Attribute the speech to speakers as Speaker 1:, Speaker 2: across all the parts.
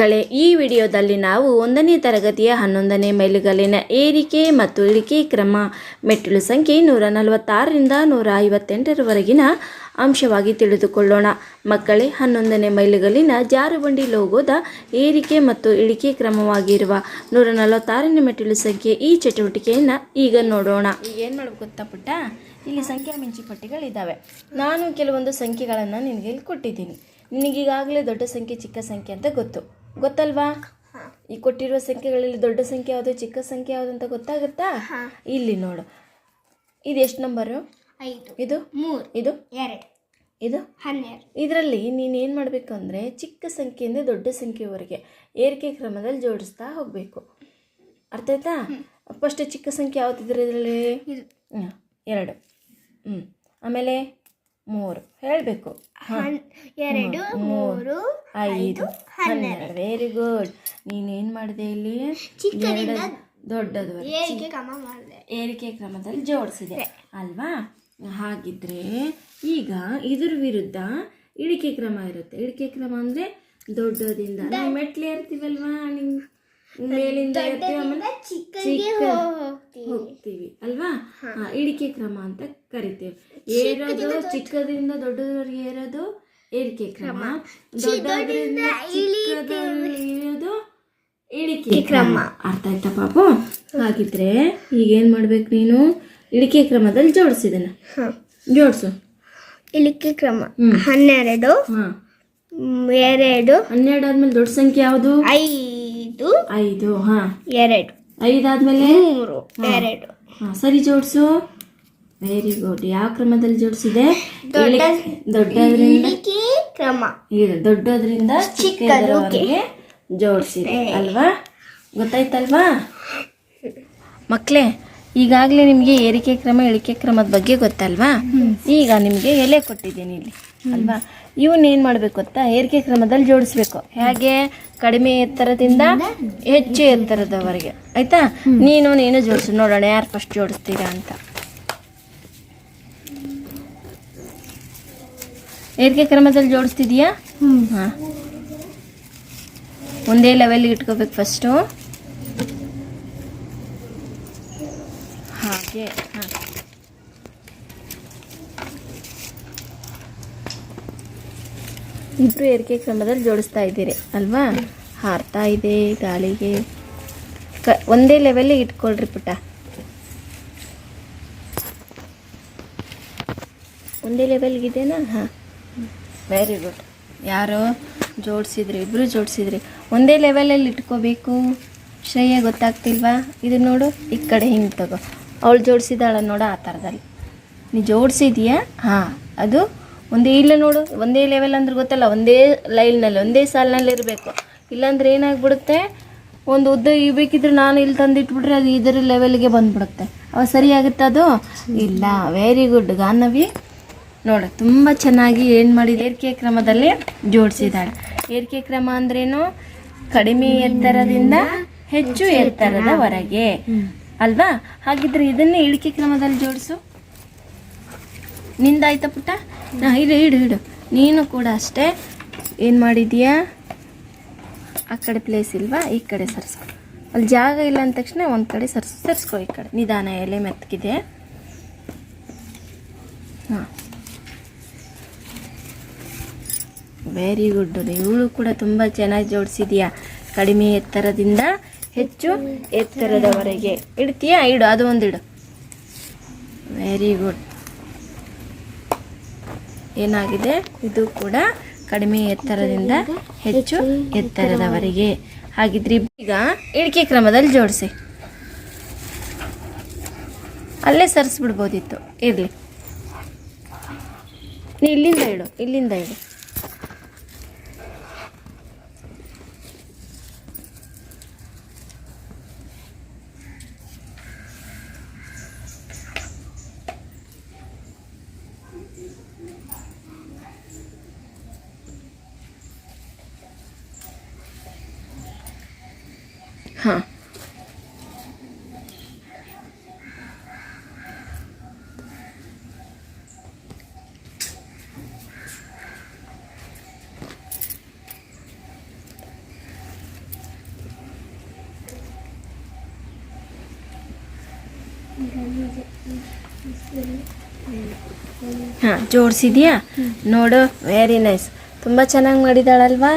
Speaker 1: ಮಕ್ಕಳೇ, ಈ ವಿಡಿಯೋದಲ್ಲಿ ನಾವು ಒಂದನೇ ತರಗತಿಯ ಹನ್ನೊಂದನೇ ಮೈಲುಗಲ್ಲಿನ ಏರಿಕೆ ಮತ್ತು ಇಳಿಕೆ ಕ್ರಮ, ಮೆಟ್ಟಿಲು ಸಂಖ್ಯೆ ನೂರ ನಲವತ್ತಾರರಿಂದ ನೂರ ಐವತ್ತೆಂಟರವರೆಗಿನ ಅಂಶವಾಗಿ ತಿಳಿದುಕೊಳ್ಳೋಣ. ಮಕ್ಕಳೇ, ಹನ್ನೊಂದನೇ ಮೈಲುಗಲ್ಲಿನ ಜಾರುಬಂಡಿ ಲೋಗೋದ ಏರಿಕೆ ಮತ್ತು ಇಳಿಕೆ ಕ್ರಮವಾಗಿರುವ ನೂರ ನಲವತ್ತಾರನೇ ಮೆಟ್ಟಿಲು ಸಂಖ್ಯೆ ಈ ಚಟುವಟಿಕೆಯನ್ನು ಈಗ ನೋಡೋಣ. ಈಗ ಏನು ಮಾಡಬೇಕು ಗೊತ್ತಾ ಪುಟ್ಟ? ಇಲ್ಲಿ ಸಂಖ್ಯೆ ಮಿಂಚಿ ಪಟ್ಟಿಗಳಿದ್ದಾವೆ ನಾನು ಕೆಲವೊಂದು ಸಂಖ್ಯೆಗಳನ್ನು ನಿನಗೆ ಇಲ್ಲಿ ಕೊಟ್ಟಿದ್ದೀನಿ. ನಿನಗೀಗಾಗಲೇ ದೊಡ್ಡ ಸಂಖ್ಯೆ, ಚಿಕ್ಕ ಸಂಖ್ಯೆ ಅಂತ ಗೊತ್ತು. ಗೊತ್ತಲ್ವಾ? ಈ ಕೊಟ್ಟಿರುವ ಸಂಖ್ಯೆಗಳಲ್ಲಿ ದೊಡ್ಡ ಸಂಖ್ಯೆ ಯಾವುದು ಚಿಕ್ಕ ಸಂಖ್ಯೆ ಯಾವುದು ಅಂತ ಗೊತ್ತಾಗುತ್ತಾ? ಇಲ್ಲಿ ನೋಡು. ಇದು ಎಷ್ಟು ನಂಬರು
Speaker 2: ಐದು.
Speaker 1: ಇದು?
Speaker 2: ಮೂರು.
Speaker 1: ಇದು?
Speaker 2: ಎರಡು.
Speaker 1: ಇದು?
Speaker 2: ಹನ್ನೆರಡು.
Speaker 1: ಇದರಲ್ಲಿ ನೀನು ಏನು ಮಾಡಬೇಕು ಅಂದರೆ ಚಿಕ್ಕ ಸಂಖ್ಯೆಯಿಂದ ದೊಡ್ಡ ಸಂಖ್ಯೆವರೆಗೆ ಏರಿಕೆ ಕ್ರಮದಲ್ಲಿ ಜೋಡಿಸ್ತಾ ಹೋಗಬೇಕು. ಅರ್ಥ ಆಯ್ತಾ? ಫಸ್ಟ್ ಚಿಕ್ಕ ಸಂಖ್ಯೆ ಯಾವ್ದಿದ್ರೆ ಇದರಲ್ಲಿ? ಎರಡು. ಹ್ಞೂ ಆಮೇಲೆ? ಮೂರು. ಹೇಳಬೇಕು.
Speaker 2: ಎರಡು ಮೂರು
Speaker 1: ಐದು ಹನ್ನೆರಡು. ವೆರಿ ಗುಡ್ ನೀನೇನು ಮಾಡಿದೆ ಇಲ್ಲಿ? ದೊಡ್ಡದು
Speaker 2: ಏರಿಕೆ ಕ್ರಮ ಮಾಡಿದೆ.
Speaker 1: ಏರಿಕೆ ಕ್ರಮದಲ್ಲಿ ಜೋಡಿಸಿದೆ. ಅಲ್ವಾ? ಹಾಗಿದ್ರೆ ಈಗ ಇದ್ರ ವಿರುದ್ಧ ಇಳಿಕೆ ಕ್ರಮ ಇರುತ್ತೆ. ಇಳಿಕೆ ಕ್ರಮ ಅಂದ್ರೆ ದೊಡ್ಡದಿಂದ. ಮೆಟ್ಲು ಏರ್ತೀವಲ್ವಾ ನಿಮ್ ಮೇಲಿಂದ ಹೋಗ್ತೀವಿ. ಅಲ್ವಾ? ಹಾ, ಇಳಿಕೆ ಕ್ರಮ ಅಂತ ಕರಿತೇವೆ. ಏರೋದು ಚಿಕ್ಕದಿಂದ ದೊಡ್ಡದವರಿಗೆ ಏರೋದು ಏರಿಕೆ ಕ್ರಮ. ದೊಡ್ಡದ್ರಿಂದ ಇಳಿಯೋದು ಇಳಿಕೆ ಕ್ರಮ. ಅರ್ಥ ಆಯ್ತಾ ಪಾಪು? ಹಾಗಿದ್ರೆ ಈಗ ಏನ್ ಮಾಡ್ಬೇಕು ನೀನು? ಇಳಿಕೆ ಕ್ರಮದಲ್ಲಿ ಜೋಡಿಸಿದನ. ಜೋಡಿಸು.
Speaker 2: ಇಳಿಕೆ ಕ್ರಮ. ಹನ್ನೆರಡು. ಎರಡು.
Speaker 1: ಹನ್ನೆರಡು ಆದ್ಮೇಲೆ ದೊಡ್ಡ ಸಂಖ್ಯೆ ಯಾವುದು?
Speaker 2: ಐದು.
Speaker 1: ಐದು ಹಾ.
Speaker 2: ಎರಡು
Speaker 1: ಐದಾದ್ಮೇಲೆ?
Speaker 2: ಮೂರು ಎರಡು.
Speaker 1: ಹಾ ಸರಿ ಜೋಡಿಸು. ವೆರಿ ಗುಡ್ ಯಾವ ಕ್ರಮದಲ್ಲಿ ಜೋಡಿಸಿದೆ? ದೊಡ್ಡದ್ರಿಂದ
Speaker 2: ಇಳಿಕೆ ಕ್ರಮ.
Speaker 1: ಇದು ದೊಡ್ಡದ್ರಿಂದ ಚಿಕ್ಕದರವರೆಗೆ ಜೋಡಿಸಿದೆ ಅಲ್ವಾ? ಗೊತ್ತಾಯ್ತಲ್ವಾ? ಮಕ್ಕಳೇ ಈಗಾಗಲೇ ನಿಮಗೆ ಏರಿಕೆ ಕ್ರಮ ಇಳಿಕೆ ಕ್ರಮದ ಬಗ್ಗೆ ಗೊತ್ತಲ್ವಾ? ಈಗ ನಿಮಗೆ ಎಲೆ ಕೊಟ್ಟಿದ್ದೀನಿ ಇಲ್ಲಿ. ಅಲ್ವಾ? ಇವನ್ ಏನು ಮಾಡಬೇಕು ಗೊತ್ತಾ? ಏರಿಕೆ ಕ್ರಮದಲ್ಲಿ ಜೋಡಿಸ್ಬೇಕು. ಹೇಗೆ? ಕಡಿಮೆ ಎತ್ತರದಿಂದ ಹೆಚ್ಚು ಎತ್ತರದವರೆಗೆ. ಆಯ್ತಾ? ನೀನು ನೀನು ಜೋಡಿಸು. ನೋಡೋಣ, ಯಾರು ಫಸ್ಟ್ ಜೋಡಿಸ್ತೀರಾ ಅಂತ. ಏರಿಕೆ ಕ್ರಮದಲ್ಲಿ ಜೋಡಿಸ್ತಿದೀಯಾ? ಒಂದೇ ಲೆವೆಲ್ ಇಟ್ಕೋಬೇಕು ಫಸ್ಟು ಹಾಗೆ ಹಾಂ ಇಬ್ಬರು ಏರಿಕೆ ಕ್ರಮದಲ್ಲಿ ಜೋಡಿಸ್ತಾ ಇದ್ದೀರಿ, ಅಲ್ವಾ? ಹಾರ್ತಾ ಇದೆ ಗಾಳಿಗೆ. ಕ, ಒಂದೇ ಲೆವೆಲ್ಲಿ ಇಟ್ಕೊಳ್ರಿ ಪುಟ್ಟ. ಒಂದೇ ಲೆವೆಲ್ಗಿದೆನಾ ಹಾಂ. ವೆರಿ ಗುಡ್ ಯಾರು? ಜೋಡಿಸಿದ್ರಿ ಇಬ್ಬರು ಜೋಡಿಸಿದ್ರಿ. ಒಂದೇ ಲೆವೆಲಲ್ಲಿ ಇಟ್ಕೋಬೇಕು. ಶ್ರೇಯ, ಗೊತ್ತಾಗ್ತಿಲ್ವಾ? ಇದು ನೋಡು, ಈ ಕಡೆ ಹಿಂಗೆ ತಗೋ. ಅವಳು ಜೋಡಿಸಿದಾಳ ನೋಡು ಆ ಥರದಲ್ಲಿ. ನೀ ಜೋಡಿಸಿದೀಯಾ? ಹಾಂ. ಅದು ಒಂದೇ ಇಲ್ಲ ನೋಡು, ಒಂದೇ ಲೆವೆಲ್ ಅಂದ್ರೆ ಗೊತ್ತಲ್ಲ, ಒಂದೇ ಲೈನ್ನಲ್ಲಿ ಒಂದೇ ಸಾಲಿನಲ್ಲಿ ಇರಬೇಕು. ಇಲ್ಲಾಂದ್ರೆ ಏನಾಗ್ಬಿಡುತ್ತೆ? ಒಂದು ಉದ್ದ ಬೇಕಿದ್ರೆ ನಾನು ಇಲ್ಲಿ ತಂದಿಟ್ಬಿಟ್ರೆ ಅದು ಇದರ ಲೆವೆಲ್ಗೆ ಬಂದ್ಬಿಡುತ್ತೆ. ಅವ ಸರಿಯಾಗುತ್ತೆ ಅದು? ಇಲ್ಲ. ವೆರಿ ಗುಡ್ ಗಾನವಿ, ನೋಡು, ತುಂಬ ಚೆನ್ನಾಗಿ ಏನು ಮಾಡಿದ? ಏರಿಕೆ ಕ್ರಮದಲ್ಲಿ ಜೋಡಿಸಿದ್ದಾಳೆ. ಏರಿಕೆ ಕ್ರಮ ಅಂದ್ರೇನು? ಕಡಿಮೆ ಎತ್ತರದಿಂದ ಹೆಚ್ಚು ಎತ್ತರದವರೆಗೆ ಅಲ್ವಾ? ಹಾಗಿದ್ರೆ ಇದನ್ನೇ ಇಳಿಕೆ ಕ್ರಮದಲ್ಲಿ ಜೋಡಿಸು. ನಿಂದಾಯ್ತಾ ಪುಟ್ಟ? ನಾ, ಇಡು ಇಡು ಇಡು. ನೀನು ಕೂಡ ಅಷ್ಟೇ. ಏನು ಮಾಡಿದೀಯಾ ಆ ಕಡೆ ಪ್ಲೇಸ್ ಇಲ್ವಾ? ಈ ಕಡೆ ಸರಿಸ್ಕೊ. ಅಲ್ಲಿ ಜಾಗ ಇಲ್ಲ ಅಂದ ತಕ್ಷಣ ಒಂದು ಕಡೆ ಸರ್ಸ್, ಸರ್ಸ್ಕೊ ಈ ಕಡೆ. ನಿಧಾನ, ಎಲೆ ಮೆತ್ತಗಿದೆ ಹಾಂ. ವೆರಿ ಗುಡ್ ಇವಳು ಕೂಡ ತುಂಬ ಚೆನ್ನಾಗಿ ಜೋಡಿಸಿದೀಯಾ? ಕಡಿಮೆ ಎತ್ತರದಿಂದ ಹೆಚ್ಚು ಎತ್ತರದವರೆಗೆ. ಇಡ್ತೀಯಾ? ಇಡು, ಅದು ಒಂದು ಇಡು. ವೆರಿ ಗುಡ್ ಏನಾಗಿದೆ? ಇದು ಕೂಡ ಕಡಿಮೆ ಎತ್ತರದಿಂದ ಹೆಚ್ಚು ಎತ್ತರದವರೆಗೆ. ಹಾಗಿದ್ರೆ ಈಗ ಇಳಿಕೆ ಕ್ರಮದಲ್ಲಿ ಜೋಡಿಸಿ. ಅಲ್ಲೇ ಸರಿಸ್ಬಿಡ್ಬೋದಿತ್ತು. ಇರಲಿ. ನೀ ಇಲ್ಲಿಂದ ಇಡು ಇಲ್ಲಿಂದ ಇಡು. ಹಾಂ ಹಾಂ ಜೋಡಿಸಿದ್ಯಾ? ನೋಡು ವೆರಿ ನೈಸ್ ತುಂಬ ಚೆನ್ನಾಗಿ ಮಾಡಿದಾಳಲ್ವಾ?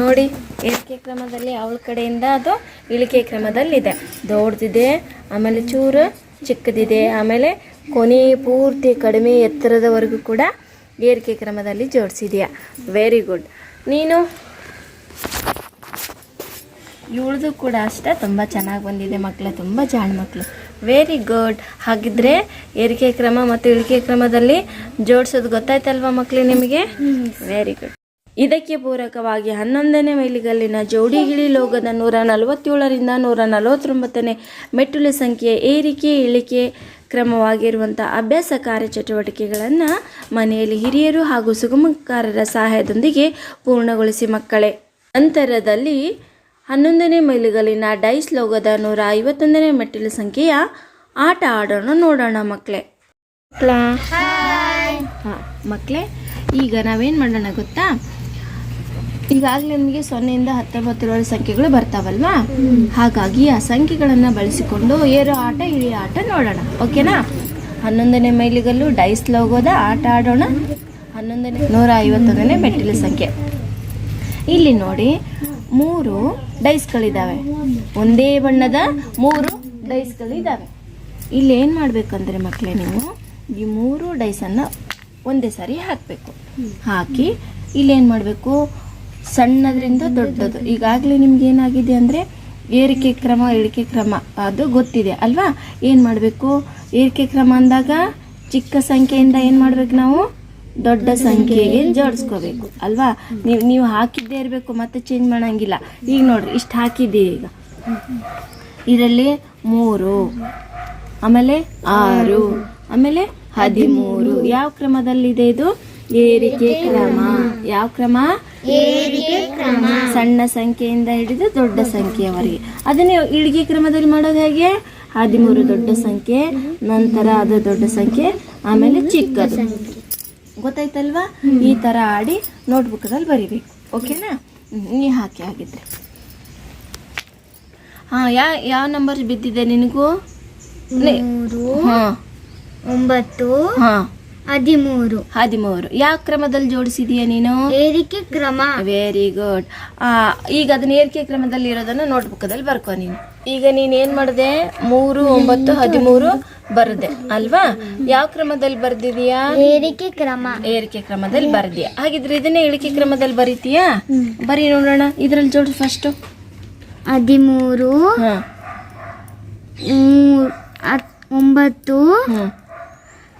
Speaker 1: ನೋಡಿ ಏರಿಕೆ ಕ್ರಮದಲ್ಲಿ ಅವಳ ಕಡೆಯಿಂದ ಅದು ಇಳಿಕೆ ಕ್ರಮದಲ್ಲಿದೆ. ದೊಡ್ಡದಿದೆ ಆಮೇಲೆ ಚೂರು ಚಿಕ್ಕದಿದೆ ಆಮೇಲೆ ಕೊನೆ ಪೂರ್ತಿ ಕಡಿಮೆ ಎತ್ತರದವರೆಗೂ ಕೂಡ ಏರಿಕೆ ಕ್ರಮದಲ್ಲಿ ಜೋಡಿಸಿದೆಯಾ? ವೆರಿ ಗುಡ್ ನೀನು? ಇವಳದು ಕೂಡ ಅಷ್ಟೇ ತುಂಬ ಚೆನ್ನಾಗಿ ಬಂದಿದೆ ಮಕ್ಕಳು ತುಂಬ ಜಾಣ ಮಕ್ಕಳು ವೆರಿ ಗುಡ್ ಹಾಗಿದ್ರೆ ಏರಿಕೆ ಕ್ರಮ ಮತ್ತು ಇಳಿಕೆ ಕ್ರಮದಲ್ಲಿ ಜೋಡಿಸೋದು ಗೊತ್ತಾಯ್ತಲ್ವಾ ಮಕ್ಕಳು ನಿಮಗೆ? ವೆರಿ ಗುಡ್ ಇದಕ್ಕೆ ಪೂರಕವಾಗಿ ಹನ್ನೊಂದನೇ ಮೈಲಿಗಲ್ಲಿನ ಜೋಡಿಗಿಳಿ ಲೋಗದ ನೂರ ನಲವತ್ತೇಳರಿಂದ ನೂರ ನಲವತ್ತೊಂಬತ್ತನೇ ಮೆಟ್ಟುಲು ಸಂಖ್ಯೆ ಏರಿಕೆ ಇಳಿಕೆ ಕ್ರಮವಾಗಿರುವಂಥ ಅಭ್ಯಾಸ ಕಾರ್ಯಚಟುವಟಿಕೆಗಳನ್ನು ಮನೆಯಲ್ಲಿ ಹಿರಿಯರು ಹಾಗೂ ಸುಗಮಕಾರರ ಸಹಾಯದೊಂದಿಗೆ ಪೂರ್ಣಗೊಳಿಸಿ ಮಕ್ಕಳೇ. ನಂತರದಲ್ಲಿ ಹನ್ನೊಂದನೇ ಮೈಲಿಗಲ್ಲಿನ ಡೈಸ್ ಲೋಗದ ನೂರ ಐವತ್ತೊಂದನೇ ಮೆಟ್ಟಿಲು ಸಂಖ್ಯೆಯ ಆಟ ಆಡೋಣ ನೋಡೋಣ ಮಕ್ಕಳೇ. ಮಕ್ಕಳಾ. ಹಾಂ ಮಕ್ಕಳೇ ಈಗ ನಾವೇನು ಮಾಡೋಣ ಗೊತ್ತಾ? ಈಗಾಗಲೇ ನಿಮಗೆ ಸೊನ್ನೆಯಿಂದ ಹತ್ತೊಂಬತ್ತರವರೆ ಸಂಖ್ಯೆಗಳು ಬರ್ತಾವಲ್ವಾ? ಹಾಗಾಗಿ ಆ ಸಂಖ್ಯೆಗಳನ್ನು ಬಳಸಿಕೊಂಡು ಏರೋ ಆಟ ಇಳಿ ಆಟ ನೋಡೋಣ. ಓಕೆನಾ? ಹನ್ನೊಂದನೇ ಮೈಲಿಗಲ್ಲು ಡೈಸ್ ಲೋಗೋದ ಆಟ ಆಡೋಣ. ಹನ್ನೊಂದನೇ, ನೂರ ಐವತ್ತೊಂದನೇ ಮೆಟ್ಟಿಲು ಸಂಖ್ಯೆ. ಇಲ್ಲಿ ನೋಡಿ, ಮೂರು ಡೈಸ್ಗಳಿದ್ದಾವೆ ಒಂದೇ ಬಣ್ಣದ ಮೂರು ಡೈಸ್ಗಳಿದ್ದಾವೆ ಇಲ್ಲಿ ಏನು ಮಾಡಬೇಕಂದ್ರೆ ಮಕ್ಕಳೇ ನೀವು, ಈ ಮೂರು ಡೈಸನ್ನು ಒಂದೇ ಸಾರಿ ಹಾಕಬೇಕು. ಹಾಕಿ ಇಲ್ಲಿ ಏನು ಮಾಡಬೇಕು? ಸಣ್ಣದ್ರಿಂದ ದೊಡ್ಡದು. ಈಗಾಗಲೇ ನಿಮ್ಗೆ ಏನಾಗಿದೆ ಅಂದರೆ ಏರಿಕೆ ಕ್ರಮ, ಇಳಿಕೆ ಕ್ರಮ, ಅದು ಗೊತ್ತಿದೆ ಅಲ್ವಾ? ಏನು ಮಾಡಬೇಕು? ಏರಿಕೆ ಕ್ರಮ ಅಂದಾಗ ಚಿಕ್ಕ ಸಂಖ್ಯೆಯಿಂದ ಏನು ಮಾಡಬೇಕು ನಾವು? ದೊಡ್ಡ ಸಂಖ್ಯೆಗೆ ಜೋಡಿಸ್ಕೋಬೇಕು ಅಲ್ವಾ? ನೀವು ನೀವು ಹಾಕಿದ್ದೇ ಇರಬೇಕು, ಮತ್ತೆ ಚೇಂಜ್ ಮಾಡೋಂಗಿಲ್ಲ. ಈಗ ನೋಡ್ರಿ, ಇಷ್ಟು ಹಾಕಿದ್ದೀರಿ ಈಗ. ಇದರಲ್ಲಿ ಮೂರು, ಆಮೇಲೆ ಆರು, ಆಮೇಲೆ ಹದಿಮೂರು. ಯಾವ ಕ್ರಮದಲ್ಲಿದೆ ಇದು? ಏರಿಕೆ ಕ್ರಮ. ಯಾವ ಕ್ರಮ? ಏರಿಕೆ ಕ್ರಮ. ಸಣ್ಣ ಸಂಖ್ಯೆಯಿಂದ ಹಿಡಿದು ದೊಡ್ಡ ಸಂಖ್ಯೆಯವರೆಗೆ. ಅದನ್ನೇ ಇಳಿಗೆ ಕ್ರಮದಲ್ಲಿ ಮಾಡೋದು ಹೇಗೆ? ಹದಿಮೂರು ದೊಡ್ಡ ಸಂಖ್ಯೆ ನಂತರ ಅದು ದೊಡ್ಡ ಸಂಖ್ಯೆ ಆಮೇಲೆ ಚಿಕ್ಕದು. ಗೊತ್ತಾಯ್ತಲ್ವಾ? ಈ ತರ ಆಡಿ ನೋಟ್ಬುಕ್ದಲ್ಲಿ ಬರಿಬೇಕು. ಓಕೆನಾ? ನೀ ಹಾಕಿ ಆಗಿದ್ರೆ ಹಾ ಯಾ ಯಾವ ನಂಬರ್ ಬಿದ್ದಿದೆ ನಿನಗೂ? ಹಾ.
Speaker 2: ಒಂಬತ್ತು
Speaker 1: ಹಾ.
Speaker 2: ಹದಿಮೂರು.
Speaker 1: ಹದಿಮೂರು. ಯಾವ ಕ್ರಮದಲ್ಲಿ ಜೋಡಿಸಿದೀಯ ನೀನು?
Speaker 2: ಏರಿಕೆ ಕ್ರಮ.
Speaker 1: ವೆರಿ ಗುಡ್ ಈಗ ಅದನ್ನ ಏರಿಕೆ ಕ್ರಮದಲ್ಲಿ ಇರೋದನ್ನ ನೋಟ್ಬುಕ್ ಅಲ್ಲಿ ಬರ್ಕೊ ನೀನು. ಈಗ ನೀನ್ ಏನ್ ಮಾಡಿದೆ? ಮೂರು ಒಂಬತ್ತು ಹದಿಮೂರು ಬರದೆ ಅಲ್ವಾ? ಯಾವ ಕ್ರಮದಲ್ಲಿ ಬರ್ದಿದೀಯಾ?
Speaker 2: ಏರಿಕೆ ಕ್ರಮ.
Speaker 1: ಏರಿಕೆ ಕ್ರಮದಲ್ಲಿ ಬರ್ದಿಯಾ. ಹಾಗಿದ್ರೆ ಇದನ್ನೇ ಇಳಿಕೆ ಕ್ರಮದಲ್ಲಿ ಬರೀತೀಯ? ಬರಿ ನೋಡೋಣ ಇದ್ರಲ್ಲಿ ಜೋಡಿ ಫಸ್ಟ್
Speaker 2: ಹದಿಮೂರು ಒಂಬತ್ತು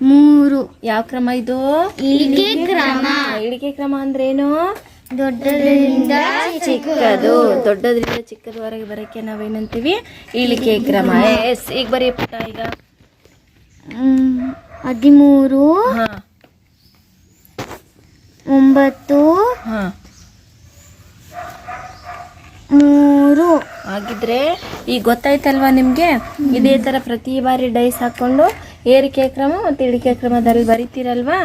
Speaker 2: ಮೂರು.
Speaker 1: ಯಾವ ಕ್ರಮ ಇದು?
Speaker 2: ಇಳಿಕೆ ಕ್ರಮ.
Speaker 1: ಇಳಿಕೆ ಕ್ರಮ ಅಂದ್ರೇನು?
Speaker 2: ದೊಡ್ಡದರಿಂದ
Speaker 1: ಚಿಕ್ಕದು. ದೊಡ್ಡದ್ರಿಂದ ಚಿಕ್ಕದವರೆಗೆ ಬರೋಕ್ಕೆ ನಾವೇನಂತೀವಿ? ಇಳಿಕೆ ಕ್ರಮ. ಎಸ್ ಈಗ ಬರೀ ಪುಟ ಈಗ.
Speaker 2: ಹ್ಮ್, ಹದಿಮೂರು.
Speaker 1: ಹಾ.
Speaker 2: ಒಂಬತ್ತು.
Speaker 1: ಹಾ.
Speaker 2: ಮೂರು.
Speaker 1: ಹಾಗಿದ್ರೆ ಈಗ ಗೊತ್ತಾಯ್ತಲ್ವಾ ನಿಮಗೆ? ಇದೇ ತರ ಪ್ರತಿ ಬಾರಿ ಡೈಸ್ ಹಾಕ್ಕೊಂಡು ಏರಿಕೆ ಕ್ರಮ ಮತ್ತು ಇಳಿಕೆ ಕ್ರಮದಲ್ಲಿ ಬರೀತೀರಲ್ವಾ?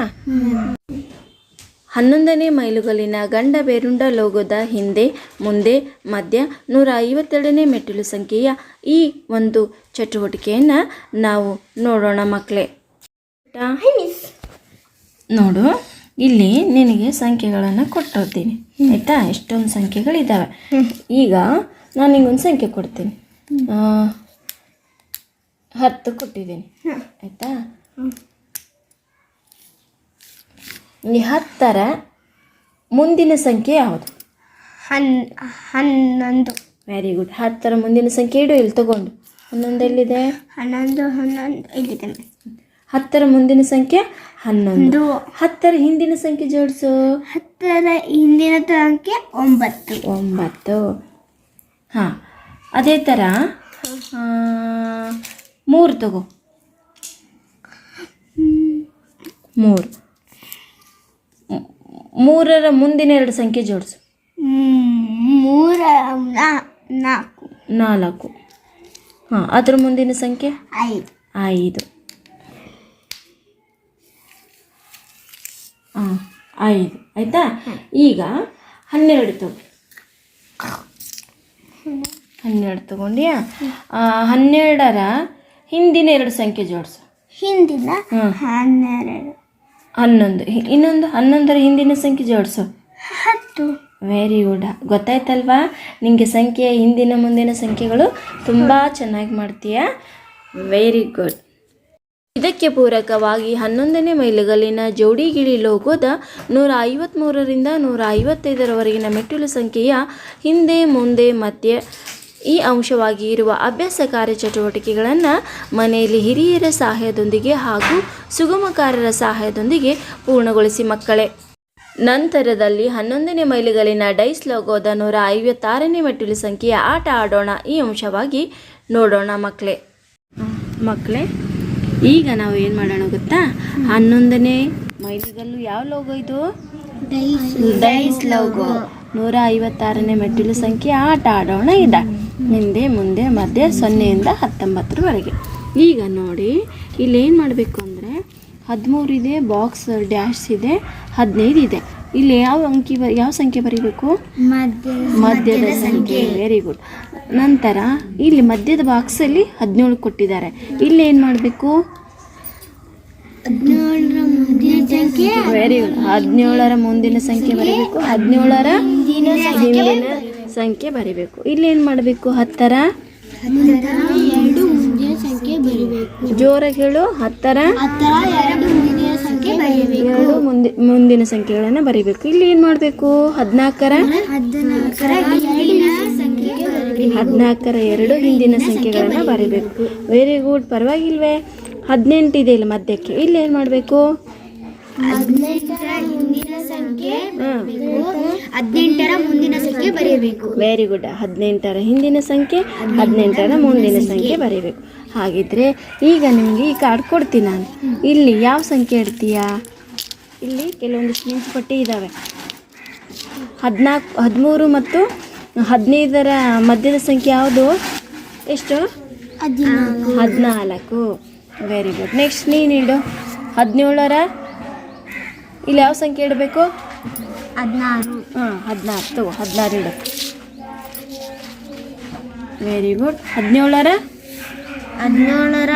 Speaker 1: ಹನ್ನೊಂದನೇ ಮೈಲುಗಲ್ಲಿನ ಗಂಡ ಬೇರುಂಡ ಲೋಗೋದ ಹಿಂದೆ ಮುಂದೆ ಮಧ್ಯ ನೂರ ಐವತ್ತೆರಡನೇ ಮೆಟ್ಟಿಲು ಸಂಖ್ಯೆಯ ಈ ಒಂದು ಚಟುವಟಿಕೆಯನ್ನು ನಾವು ನೋಡೋಣ ಮಕ್ಕಳೇ ನೋಡು ಇಲ್ಲಿ ನಿನಗೆ ಸಂಖ್ಯೆಗಳನ್ನು ಕೊಟ್ಟಿರ್ತೀನಿ ಆಯಿತಾ? ಎಷ್ಟೊಂದು ಸಂಖ್ಯೆಗಳಿದ್ದಾವೆ ಈಗ ನಾನು ನಿಮಗೊಂದು ಸಂಖ್ಯೆ ಕೊಡ್ತೀನಿ. ಹತ್ತು ಕೊಟ್ಟಿದ್ದೀನಿ. ಆಯಿತಾ? ಈ ಹತ್ತರ ಮುಂದಿನ ಸಂಖ್ಯೆ ಯಾವುದು?
Speaker 2: ಹನ್ ಹನ್ನೊಂದು.
Speaker 1: ವೆರಿ ಗುಡ್ ಹತ್ತರ ಮುಂದಿನ ಸಂಖ್ಯೆ ಇಡು ಇಲ್ಲಿ ತಗೊಂಡು. ಹನ್ನೊಂದು ಎಲ್ಲಿದೆ?
Speaker 2: ಹನ್ನೊಂದು ಹನ್ನೊಂದು ಇಲ್ಲಿದೆ
Speaker 1: ಹತ್ತರ ಮುಂದಿನ ಸಂಖ್ಯೆ ಹನ್ನೊಂದು. ಹತ್ತರ ಹಿಂದಿನ ಸಂಖ್ಯೆ ಜೋಡಿಸು.
Speaker 2: ಹತ್ತರ ಹಿಂದಿನ ಸಂಖ್ಯೆ ಒಂಬತ್ತು.
Speaker 1: ಒಂಬತ್ತು. ಹಾಂ ಅದೇ ಥರ ಮೂರು ತಗೋ. ಮೂರು. ಮೂರರ ಮುಂದಿನ ಎರಡು ಸಂಖ್ಯೆ ಜೋಡಿಸು.
Speaker 2: ಮೂರ ನಾಲ್ಕು.
Speaker 1: ನಾಲ್ಕು ಹಾಂ, ಅದ್ರ ಮುಂದಿನ ಸಂಖ್ಯೆ?
Speaker 2: ಐದು.
Speaker 1: ಐದು ಹಾಂ, ಐದು. ಆಯಿತಾ? ಈಗ ಹನ್ನೆರಡು ತಗೋ. ಹನ್ನೆರಡು ತಗೊಂಡಿಯಾ? ಹನ್ನೆರಡರ ಹಿಂದಿನ ಎರಡು ಸಂಖ್ಯೆ ಜೋಡಿಸು.
Speaker 2: ಹಿಂದಿನ. ಹನ್ನೆರಡು.
Speaker 1: ಹನ್ನೊಂದು. ಇನ್ನೊಂದು ಹನ್ನೊಂದರ ಹಿಂದಿನ ಸಂಖ್ಯೆ ಜೋಡಿಸು.
Speaker 2: ಹತ್ತು.
Speaker 1: ವೆರಿ ಗುಡ್ ಗೊತ್ತಾಯ್ತಲ್ವಾ? ನಿಮಗೆ ಸಂಖ್ಯೆ ಹಿಂದಿನ ಮುಂದಿನ ಸಂಖ್ಯೆಗಳು ತುಂಬ ಚೆನ್ನಾಗಿ ಮಾಡ್ತೀಯ? ವೆರಿ ಗುಡ್ ಇದಕ್ಕೆ ಪೂರಕವಾಗಿ ಹನ್ನೊಂದನೇ ಮೈಲುಗಲ್ಲಿನ ಜೋಡಿಗಿಳಿ ಲೋಗೋದ ನೂರ ಐವತ್ತ್ಮೂರರಿಂದ ನೂರ ಐವತ್ತೈದರವರೆಗಿನ ಮೆಟ್ಟಿಲು ಸಂಖ್ಯೆಯ ಹಿಂದೆ ಮುಂದೆ ಮಧ್ಯೆ ಈ ಅಂಶವಾಗಿ ಇರುವ ಅಭ್ಯಾಸ ಕಾರ್ಯಚಟುವಟಿಕೆಗಳನ್ನು ಮನೆಯಲ್ಲಿ ಹಿರಿಯರ ಸಹಾಯದೊಂದಿಗೆ ಹಾಗೂ ಸುಗಮಕಾರರ ಸಹಾಯದೊಂದಿಗೆ ಪೂರ್ಣಗೊಳಿಸಿ ಮಕ್ಕಳೇ. ನಂತರದಲ್ಲಿ ಹನ್ನೊಂದನೇ ಮೈಲಿಗಲಿನ ಡೈಸ್ ಲೋಗೋದ ನೂರ ಐವತ್ತಾರನೇ ಮೆಟ್ಟಿಲು ಸಂಖ್ಯೆಯ ಆಟ ಆಡೋಣ ಈ ಅಂಶವಾಗಿ ನೋಡೋಣ ಮಕ್ಕಳೇ. ಮಕ್ಕಳೇ ಈಗ ನಾವು ಏನು ಮಾಡೋಣ ಗೊತ್ತಾ? ಹನ್ನೊಂದನೇ ಮೈಲುಗಲ್ಲು ಯಾವ ಲೋಗೋ ಇದು? Dice logo. ನೂರ ಐವತ್ತಾರನೇ ಮೆಟ್ಟಿಲು ಸಂಖ್ಯೆ ಆಟ ಆಡೋಣ ಇದೆ. ಹಿಂದೆ ಮುಂದೆ ಮಧ್ಯೆ ಸೊನ್ನೆಯಿಂದ ಹತ್ತೊಂಬತ್ತರವರೆಗೆ. ಈಗ ನೋಡಿ ಇಲ್ಲಿ ಏನು ಮಾಡಬೇಕು ಅಂದರೆ ಹದಿಮೂರಿದೆ ಬಾಕ್ಸ್ ಡ್ಯಾಶ್ ಇದೆ ಹದಿನೈದು ಇದೆ. ಇಲ್ಲಿ ಯಾವ ಅಂಕಿ ಬ ಯಾವ ಸಂಖ್ಯೆ ಬರೀಬೇಕು? ಮಧ್ಯದ ಸಂಖ್ಯೆ. ವೆರಿ ಗುಡ್ ನಂತರ ಇಲ್ಲಿ ಮಧ್ಯದ ಬಾಕ್ಸಲ್ಲಿ ಹದಿನೇಳು ಕೊಟ್ಟಿದ್ದಾರೆ. ಇಲ್ಲಿ ಏನು ಮಾಡಬೇಕು ವೆರಿ ಗುಡ್ ಹದಿನೇಳರ ಮುಂದಿನ ಸಂಖ್ಯೆ ಬರೀಬೇಕು. ಹದಿನೇಳರ ಹಿಂದಿನ ಸಂಖ್ಯೆ ಬರಿಬೇಕು. ಇಲ್ಲಿ ಏನು ಮಾಡಬೇಕು? ಹತ್ತರ? ಜೋರಾಗಿ ಹೇಳು ಹತ್ತರ?
Speaker 2: ಎರಡು
Speaker 1: ಮುಂದೆ ಮುಂದಿನ ಸಂಖ್ಯೆಗಳನ್ನು ಬರಿಬೇಕು. ಇಲ್ಲಿ ಏನು ಮಾಡಬೇಕು? ಹದಿನಾಲ್ಕರ?
Speaker 2: ಹದಿನಾಲ್ಕರ
Speaker 1: ಎರಡು ಹಿಂದಿನ ಸಂಖ್ಯೆಗಳನ್ನು ಬರಿಬೇಕು. ವೆರಿ ಗುಡ್ ಪರವಾಗಿಲ್ವೇ? ಹದಿನೆಂಟು ಇದೆ ಇಲ್ಲಿ ಮಧ್ಯಕ್ಕೆ. ಇಲ್ಲಿ ಏನು ಮಾಡಬೇಕು?
Speaker 2: ಸಂಖ್ಯೆ ಹದಿನೆಂಟರ ಮುಂದಿನ ಸಂಖ್ಯೆ ಬರೆಯಬೇಕು.
Speaker 1: ವೆರಿ ಗುಡ್ ಹದಿನೆಂಟರ ಹಿಂದಿನ ಸಂಖ್ಯೆ ಹದಿನೆಂಟರ ಮುಂದಿನ ಸಂಖ್ಯೆ ಬರೀಬೇಕು ಹಾಗಿದ್ರೆ ಈಗ ನಿಮಗೆ ಈ ಕಾರ್ಡ್ ಕೊಡ್ತೀನಿ ನಾನು. ಇಲ್ಲಿ ಯಾವ ಸಂಖ್ಯೆ ಇಡ್ತೀಯಾ? ಇಲ್ಲಿ ಕೆಲವೊಂದಿಷ್ಟು ಪಟ್ಟಿ ಇದ್ದಾವೆ ಹದಿನಾಲ್ಕು ಹದಿಮೂರು ಮತ್ತು ಹದಿನೈದರ ಮಧ್ಯದ ಸಂಖ್ಯೆ ಯಾವುದು? ಎಷ್ಟು?
Speaker 2: ಹದಿನಾಲ್ಕು.
Speaker 1: ಹದಿನಾಲ್ಕು. ವೆರಿ ಗುಡ್ ನೆಕ್ಸ್ಟ್ ನೀನಿಡು ಹದಿನೇಳರ ಇಲ್ಲಿ ಯಾವ ಸಂಖ್ಯೆ ಇಡಬೇಕು?
Speaker 2: ಹದಿನಾರು.
Speaker 1: ಹಾಂ ಹದಿನಾರು. ತಗೋ ಹದಿನಾರು ಇಡು. ವೆರಿ ಗುಡ್ ಹದಿನೇಳರ?
Speaker 2: ಹದಿನೇಳರ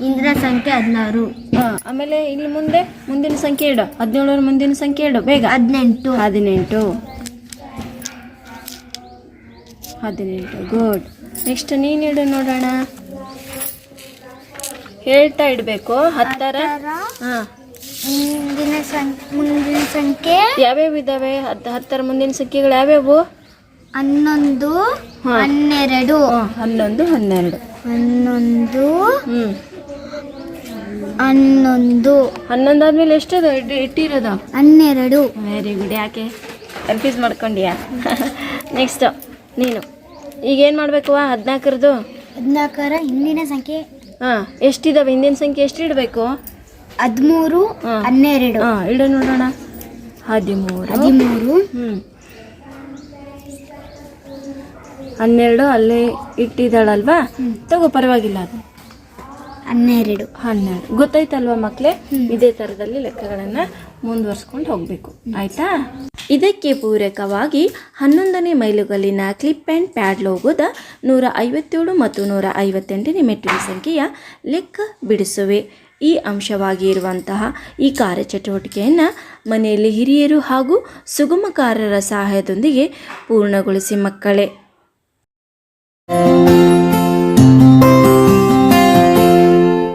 Speaker 2: ಇಂದ್ರ ಸಂಖ್ಯೆ ಹದಿನಾರು.
Speaker 1: ಹಾಂ ಆಮೇಲೆ ಇಲ್ಲಿ ಮುಂದೆ ಮುಂದಿನ ಸಂಖ್ಯೆ ಇಡು. ಹದಿನೇಳರ ಮುಂದಿನ ಸಂಖ್ಯೆ ಇಡು ಬೇಗ.
Speaker 2: ಹದಿನೆಂಟು.
Speaker 1: ಹದಿನೆಂಟು. ಹದಿನೆಂಟು ಗುಡ್ ನೆಕ್ಸ್ಟ್ ಇಡು ನೋಡೋಣ. ಹೇಳ್ತಾ ಇಡಬೇಕು. ಹತ್ತರ. ಹಾಂ.
Speaker 2: ಮುಂದಿನ ಸಂಖ್ಯೆ ಮುಂದಿನ ಸಂಖ್ಯೆ?
Speaker 1: ಯಾವ್ಯಾವ ಇದಾವೆ? ಹತ್ತು ಹತ್ತರ ಮುಂದಿನ ಸಂಖ್ಯೆಗಳು ಯಾವ್ಯಾವು?
Speaker 2: ಹನ್ನೊಂದು ಹನ್ನೆರಡು.
Speaker 1: ಹನ್ನೊಂದು ಹನ್ನೆರಡು.
Speaker 2: ಹನ್ನೊಂದು
Speaker 1: ಹ್ಞೂ
Speaker 2: ಹನ್ನೊಂದು.
Speaker 1: ಹನ್ನೊಂದು ಆದ್ಮೇಲೆ ಎಷ್ಟದ? ಇಟ್ಟಿರೋದು?
Speaker 2: ಹನ್ನೆರಡು.
Speaker 1: ವೆರಿ ಗುಡ್ ಯಾಕೆ? ಕನ್ಫ್ಯೂಸ್ ಮಾಡ್ಕೊಂಡಿಯಾ? ನೆಕ್ಸ್ಟ್ ನೀನು. ಈಗ ಏನು ಮಾಡಬೇಕು ಹದಿನಾಲ್ಕರದು?
Speaker 2: ಹದಿನಾಲ್ಕರ ಹಿಂದಿನ ಸಂಖ್ಯೆ.
Speaker 1: ಹಾಂ ಎಷ್ಟಿದಾವೆ? ಹಿಂದಿನ ಸಂಖ್ಯೆ ಎಷ್ಟು ಇಡಬೇಕು?
Speaker 2: ಹದಿಮೂರು ಹನ್ನೆರಡು.
Speaker 1: ಹಾಂ ಇಡು ನೋಡೋಣ. ಹದಿಮೂರು.
Speaker 2: ಹದಿಮೂರು.
Speaker 1: ಹ್ಞೂ ಹನ್ನೆರಡು ಅಲ್ಲೇ ಇಟ್ಟಿದ್ದಾಳಲ್ವಾ? ತಗೋ ಪರವಾಗಿಲ್ಲ ಅದು.
Speaker 2: ಹನ್ನೆರಡು.
Speaker 1: ಹನ್ನೆರಡು. ಗೊತ್ತಾಯ್ತಲ್ವಾ ಮಕ್ಕಳೇ ಇದೇ ಥರದಲ್ಲಿ ಲೆಕ್ಕಗಳನ್ನು ಮುಂದುವರ್ಸ್ಕೊಂಡು ಹೋಗಬೇಕು. ಆಯಿತಾ? ಇದಕ್ಕೆ ಪೂರಕವಾಗಿ ಹನ್ನೊಂದನೇ ಮೈಲುಗಲ್ಲಿನ ಕ್ಲಿಪ್ ಆ್ಯಂಡ್ ಪ್ಯಾಡ್ ಲೋಗೋದ ನೂರ ಐವತ್ತೇಳು ಮತ್ತು ನೂರ ಐವತ್ತೆಂಟನೇ ಮೆಟ್ರಿಕ್ ಸಂಖ್ಯೆಯ ಲೆಕ್ಕ ಬಿಡಿಸುವೆ. ಈ ಅಂಶವಾಗಿ ಇರುವಂತಹ ಈ ಕಾರ್ಯಚಟುವಟಿಕೆಯನ್ನು ಮನೆಯಲ್ಲಿ ಹಿರಿಯರು ಹಾಗೂ ಸುಗಮಕಾರರ ಸಹಾಯದೊಂದಿಗೆ ಪೂರ್ಣಗೊಳಿಸಿ ಮಕ್ಕಳೇ.